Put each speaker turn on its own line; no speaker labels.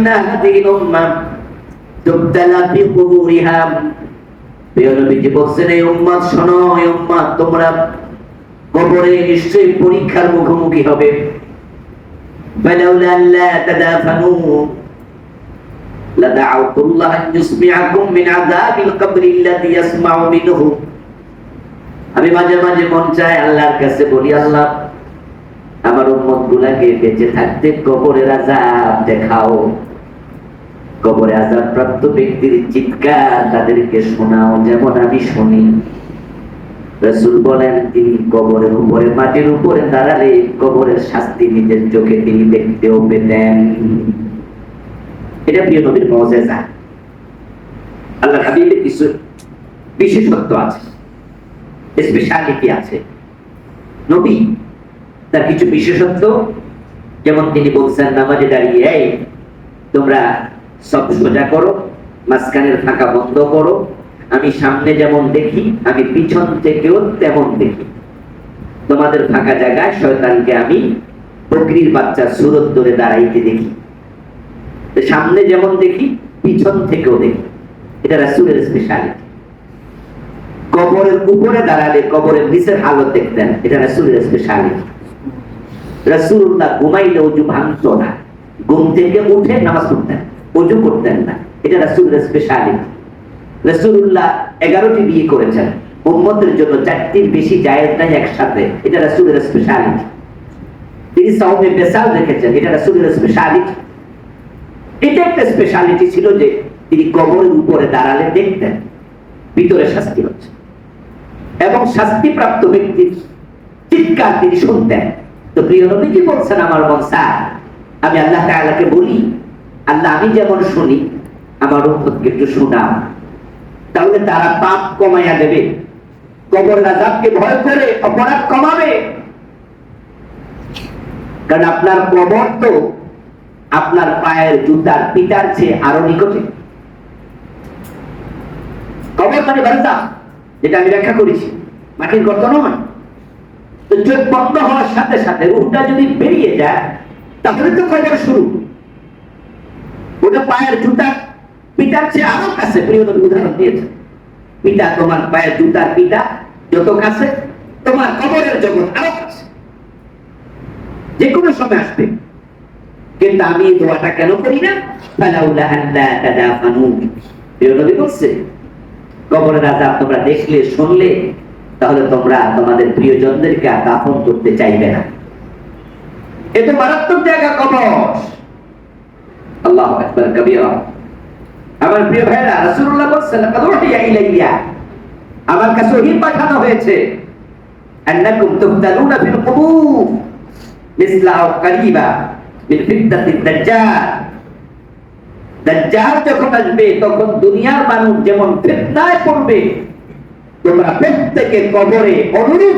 ইন্না হাযিহিল উম্মাহ তুবতালা ফি কুবুরিহা প্রিয় নবীজি বলছেন এই উম্মত শোনো এই উম্মত তোমরা কবরে নিশ্চয়ই পরীক্ষার মুখোমুখি হবে فلولا لا تدافنوا لدعوت الله أن يسمعكم من عذاب القبر الذي يسمع منه আমি মাঝে মাঝে মন চায় আল্লাহর কাছে বলি আল্লাহ আমার উম্মত গুলাকে বেঁচে থাকতে কবরের আজাব দেখাও কবরে আজাব প্রাপ্ত ব্যক্তির চিৎকার তাদেরকে শোনাও, যেমন আমি শুনি। রসুল বলেন, তিনি কবরের উপরে, মাটির উপরে দাঁড়ালে কবরের শাস্তি নিজের চোখে তিনি দেখতেও পেতেন। এটা প্রিয় নবীর মজেজা। আল্লাহ হাবিবের কিছু বিশেষত্ব আছে স্পেশালিটি আছে। নবী তার কিছু বিশেষত্ব, যেমন তিনি বলছেন, নামাজে দাঁড়িয়ে তোমরা সব সোজা করো, মাঝখানের ফাঁকা বন্ধ করো। আমি সামনে যেমন দেখি, আমি পিছন থেকেও তেমন দেখি। তোমাদের ফাঁকা জায়গায় শয়তানকে আমি বকরির বাচ্চা সুরত ধরে দাঁড়াইতে দেখি। সামনে যেমন দেখি, পিছন থেকেও দেখি। এটা রাসুলের স্পেশালিটি কবরের উপরে দাঁড়ালে কবরের নিচের হালত দেখতেন, এটা রাসুলের স্পেশালিটি রাসুল্লাহ ঘুমাইলে অজু ভাঙত না। ঘুম থেকে উঠে নামাজ পড়তেন। অজু করতেন না। এটা রাসুলের স্পেশালিটি রসুল্লাহ এগারোটি বিয়ে করেছেন। উম্মতের জন্য চারটির বেশি জায়েজ নাই একসাথে। এটা রাসুলের স্পেশালিটি তিনি সাউমে বেসাল রেখেছেন। এটা রাসুলের স্পেশালিটি এটা একটা স্পেশালিটি ছিল যে তিনি কবরের উপরে দাঁড়ালে দেখতেন, ভিতরে শাস্তি হচ্ছে। এবং শাস্তিপ্রাপ্ত ব্যক্তির চিৎকার তিনি শুনতেন। তো প্রিয় নবীজি বলছেন, আমার মন আমি আল্লাহ তাআলাকে বলি আল্লাহ, আমি যেমন শুনি, আমার উম্মতকে একটু শোনাও তাহলে তারা পাপ কমাইয়া দেবে। কবর আজাবকে ভয় করে, অপরাধ কমাবে। কারণ আপনার কবর তো আপনার পায়ের জুতার পিতার চেয়ে আরও নিকটে। কবর মানে বার্তা যেটা আমি ব্যাখ্যা করেছি। মাটির গর্ত নয়। তো চোখ বন্ধ হওয়ার সাথে সাথে রুহটা যদি বেরিয়ে যায়, তাহলে তো কবর শুরু। ওটা পায়ের জুতার পিতার চেয়ে আরও কাছে, প্রিয় নবী উদাহরণ দিয়েছে পিতা তোমার পায়ের জুতার পিতা, যত কাছে, তোমার কবরের জগৎ আরও কাছে। যে কোনো সময় আসবে। কিন্তু আমি এই দোয়াটা কেন করি না? ফালাউলা আল্লা তাদাফানু। প্রিয় নবী বলছে, কবরের আজাব তোমরা দেখলে, শুনলে, তাহলে তোমরা তোমাদের প্রিয়জনদেরকে দাফন করতে চাইবে না। এটা মারাত্মক জায়গা কবর। আল্লাহ আকবার কবিরা আমার প্রিয় ভাইরা রাসূলুল্লাহ বলেছেন, লাকাদ উহিয়া ইলাইয়া। আমার কাছে ওহী পাঠানো হয়েছে। আন্নাকুম তুফতানুনা ফিল কুবুর। মিসলা আও কারিবা মিন ফিতনাতিদ দাজ্জাল। দাজ্জাল যখন আসবে, তখন দুনিয়ার মানুষ যেমন ফিতনায় পড়বে, তোমরা প্রত্যেকে কবরে অনুরূপ